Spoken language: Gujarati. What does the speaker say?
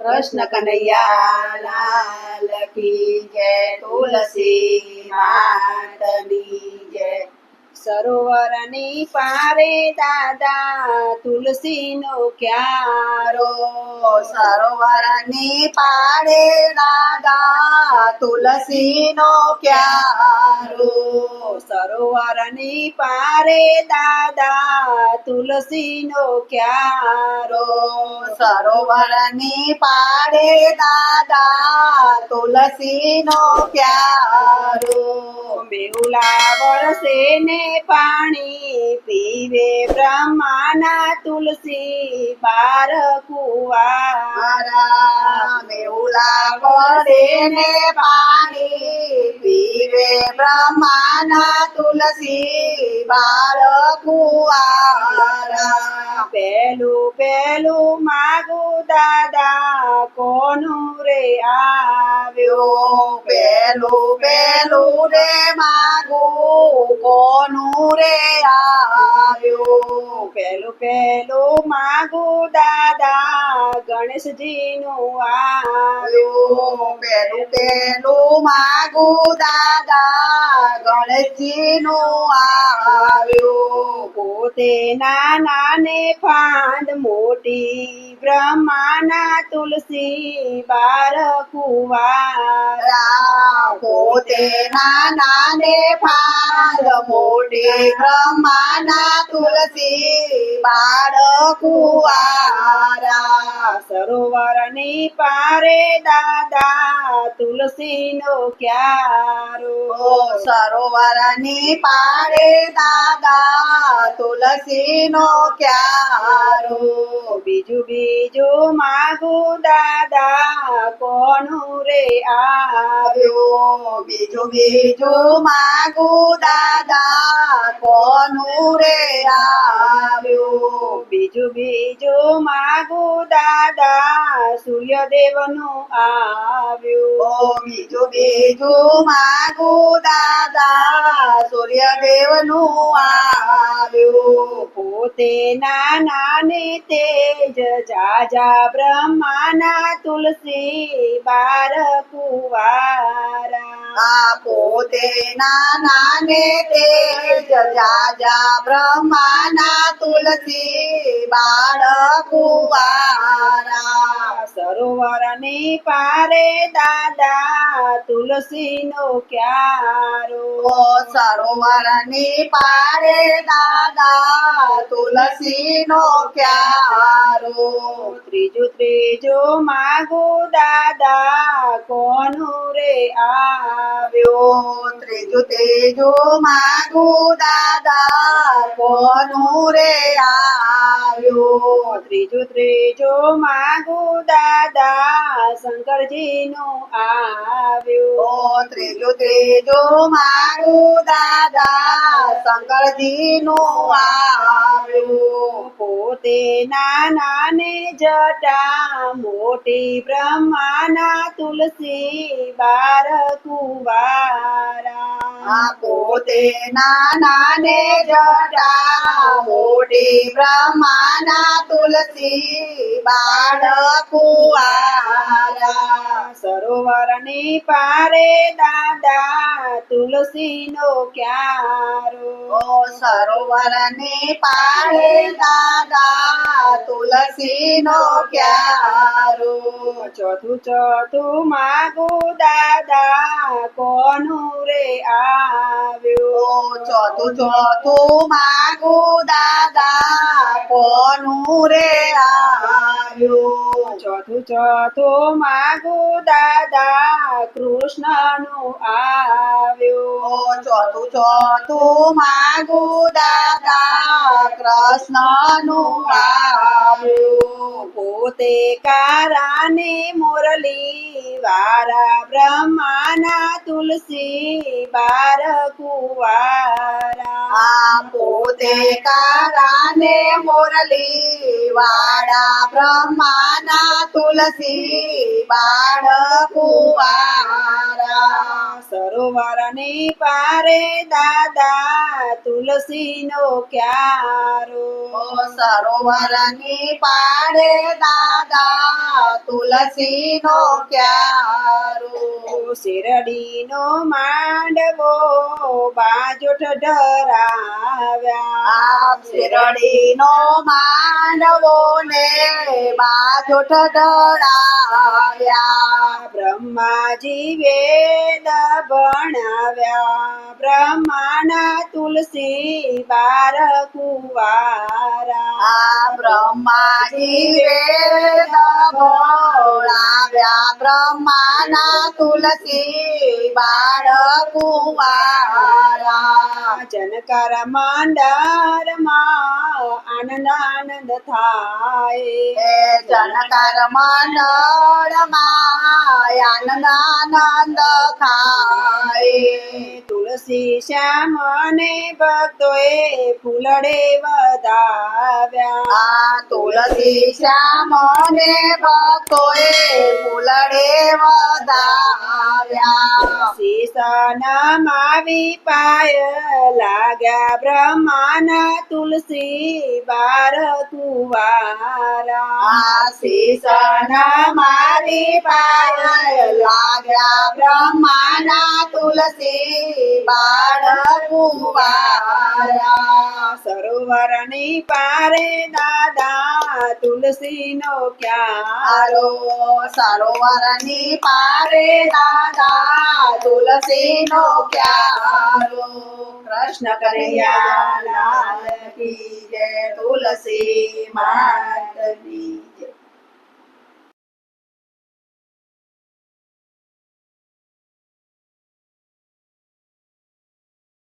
કૃષ્ણ કનૈયા લાલ કી જય તુલસી માતની જય. સરોવરની પારે દાદા તુલસીનો ક્યારો? સરોવરની પારે દાદા તુલસીનો ક્યારો? સરોવરની પારે દાદા તુલસીનો ક્યારો? સરોવરની પારે દાદા તુલસીનો ક્યારો? મેહુલા વરસે ને પાણી પીવે બ્રહ્માના તુલસી બાર કુવારા મેહુલા વળે ને પાણી પીવે બ્રહ્માના તુલસી બાર કુવારા પેલું પેલું માગું દાદા કોનું રે આવ્યો પેલું પેલું રે માગું કોનું રે આવ્યું પેલું પેલું માગું દાદા ગણેશજીનું આવ્યું. પેલું પેલું માગું દાદા ગણેશજીનું આવ્યું. પોતે નાના ને ફાંદ મોટી બ્રહ્માના તુલસી બાર કુવારા. રા પોતે નાના ને ફાંદ મોટી બ્રહ્માના તુલસી બાળ કુવારા. સરોવરની પારે દાદા તુલસીનો ક્યારો. સરોવરની પારે દાદા તુલસીનો ક્યારો. બીજું બીજું માગુ દાદા કોનું રે આવ્યો? બીજું બીજું માગુ દાદા કોનું રે આવ્યો? બીજું બીજું માગું દાદા સૂર્યદેવનું આવ્યું. ઓ બીજું બીજું માગું દાદા સૂર્યદેવનું આવ્યું. પોતે નાના ને તેજ જાજા બ્રહ્માના તુલસી બાર કુવારા. પોતે નાના ને તેજ જાજા બ્રહ્માના તુલસી બાળ કુવારા સરોવરની પારે દાદા તુલસીનો ક્યારો? સરોવરની પાડે દાદા તુલસીનો ક્યારો? ત્રીજો ત્રીજો માગો દાદા કોનું રે આવ્યો? ત્રીજો ત્રીજું માગો દાદા કોનું રે આવ્યું ત્રીજું ત્રીજો માગું દાદા શંકરજી નો આવ્યો ત્રીજો ત્રીજો માગું દાદા શંકરજીનું આવ્યું પોતે નાના ને જટા મોટી બ્રહ્માના તુલસી બાર કુવારા. પોતે નાના ને જટા મોટી બ્રહ્માના તુલસી બાર કુવારા. સરોવરની પારે દાદા તુલસીનો ક્યારો સરોવરને પાડે દાદા તુલસીનો ક્યારો ચોથું ચોથું માગો દાદા કોનું રે આવ્યો ચોથું ચોથું માગો દાદા કોનું રે આવ્યું ચોથું ચોથું માગુ દાદા કૃષ્ણનું નું આવ્યો ચોથું ચોથું માગુ દાદા કૃષ્ણનું આવ્યું. પોતે કારાને મોરલી, વારા બ્રહ્માના તુલસી, બાર કુવારા. પોતે કારાને મોરલી, વારા બ્રહ્માના તુલસી બાળ કુવારા. સરોવરની પારે દાદા તુલસીનો ક્યારો? સરોવરની પારે દાદા તુલસી નો ક્યારો? શિરડીનો માંડવો બાજોઠ ડરાવ્યા આ નો માંડવો ને બાજોઠ ડરાવ્યા બ્રહ્માજી વેદ ભણાવ્યા બ્રહ્માના તુલસી બાર કુવારા. બ્રહ્માજી વેદ ભોળાવ્યા બ્રહ્માના તુલસી બાર કુવારા. જનકર મંડરમાં આનંદ આનંદ થાય. જનકર મંડળમાં આનંદ આનંદ ખાય તુલસી શ્યામને ભક્તોએ ફૂલડે વધાવ્યા. તુલસી શ્યામ ને ભક્તોએ વધાવ્યા શીશના માવી પાય લાગ્યા બ્રહ્માના તુલસી બાર કુવારા. સનમાવી પાય લાગ્યા બ્રહ્માના તુલસી બાર કુવારા. સરોવરની પારે દાદા તુલસીનો ક્યારો. સરોવરની પારે દાદા તુલસી નો પ્યારો. કૃષ્ણ કનૈયા લાલ કી જય તુલસી માતની